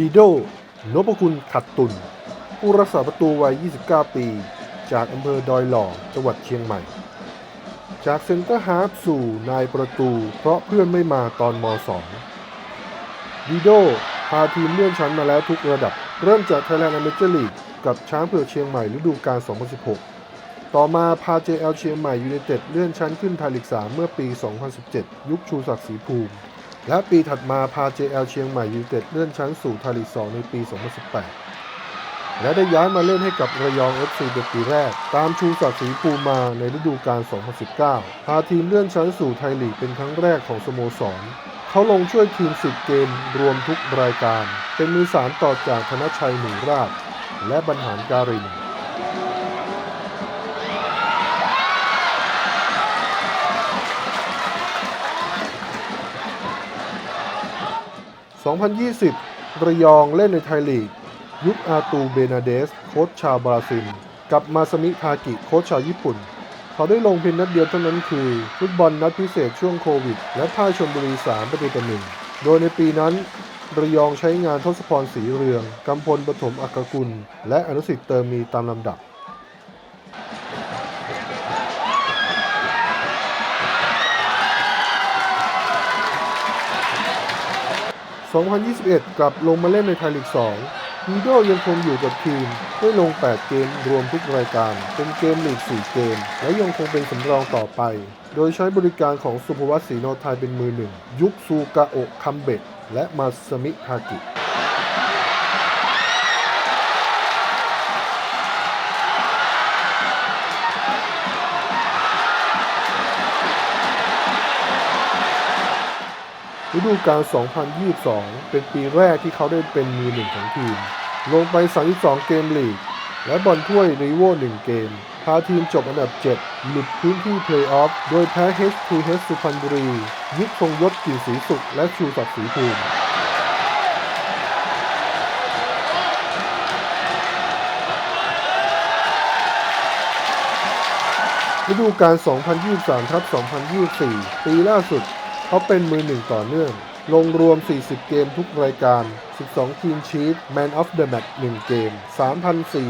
ดีโดนพคุณขัดตุนผู้รักษาประตูวัย 29 ปี จากอำเภอดอยหล่อจังหวัดเชียงใหม่ จากเซ็นเตอร์ฮาร์ฟสู่นายประตู เพราะเพื่อนไม่มาตอนม .2 ดีโดพาทีมเลื่อนชั้นมาแล้วทุกระดับ เริ่มจาก Thailand Amateur League กับช้างเผือกเชียงใหม่ฤดูกาล 2016 ต่อมาพา JL เชียงใหม่ยู i นเต็ดเลื่อนชั้นขึ้นไทยลีก 3 เมื่อปี 2017 ยุคชูศักดิ์ศรีภูมิ และปีถัดมาพา JL เชียงใหม่ยูเต็ดเลื่อนชั้นสู่ไทยลีก 2 ในปี 2018 และได้ย้ายมาเล่นให้กับระยอง FC เป็นปีแรก ตามชูศักดิ์ศรีภูมาในฤดูกาล 2019 พาทีมเลื่อนชั้นสู่ไทยลีกเป็นครั้งแรกของสโมสร เขาลงช่วยทีม 10 เกมรวมทุกรายการ เป็นมือสารต่อจากธนชัยหนูราช และบรรหารการิน 2020 ระยองเล่นในไทยลีก ยุคอาตูเบนาเดส โค้ชชาวบราซิล กับมาซามิทากิ โค้ชชาวญี่ปุ่น เขาได้ลงเพียงนัดเดียวเท่านั้นคือ ฟุตบอลนัดพิเศษช่วงโควิด และพ่ายชนบุรี 3 ประตูต่อหนึ่ง โดยในปีนั้นระยองใช้งานทศพรศรีเรือง กำพลปฐมอักกุล และอนุสิทธิ์เติมมีตามลำดับ 2021 กลับลงมาเล่นในไทยลีก2ฮีโดยังคงอยู่กับทีมได้ลง 8 เกมรวมทุกรายการ เป็นเกมลีก 4 เกม และยังคงเป็นสำรองต่อไป โดยใช้บริการของสุภวัตศรีโนไทยเป็นมือหนึ่ง ยุคซูกาโอะคัมเบะและมาสมิทากิ ฤดูกาล 2022 เป็นปีแรกที่เขาได้เป็นมือหนึ่งของทีม ลงไป 32 เกมลีก และบอลถ้วยรีโว่1เกม พาทีมจบอันดับ 7 หลุดพื้นที่เพลย์ออฟ โดยแพ้ H2H สุพรรณบุรียุคทรงยศกิ่นสีสุข และชูศักดิ์ศรีภูมิฤดูกาล 2023 ทับ 2024 ปีล่าสุด เขาเป็นมือหนึ่งต่อเนื่อง ลงรวม 40 เกมทุกรายการ 12 ทีมชีต Man of the Match 1 เกม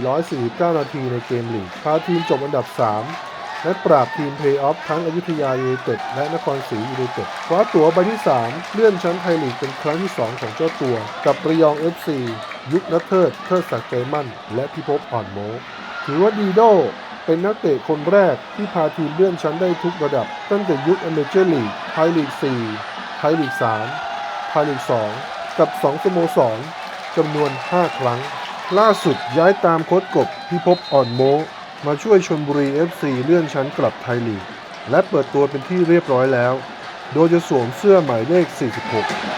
3,449 นาทีในเกมลีก พาทีมจบอันดับ 3และปราบทีมเพลย์ออฟทั้งอยุธยายูไนเต็ดและนครศรียูไนเต็ดคว้าตั๋วใบที่ 3 เลื่อนชั้นไทยลีกเป็นครั้งที่ 2 ของเจ้าตัว กับระยอง FC ยุคนัทเทิดเทิดศักดิ์ใจมั่น และพิภพอ่อนโมถือว่าดีโด เป็นนักเตะคนแรกที่พาทีมเลื่อนชั้นได้ทุกระดับ ตั้งแต่ยุคอเมเจอร์ลีกไทยลีก 4 ไทยลีก 3 ไทยลีก 2 กับ 2 สโมสรจำนวน 5 ครั้ง ล่าสุดย้ายตามโค้ชกบพิภพอ่อนโม มาช่วยชนบุรี FC เลื่อนชั้นกลับไทยลีก และเปิดตัวเป็นที่เรียบร้อยแล้ว โดยจะสวมเสื้อหมายเลข 46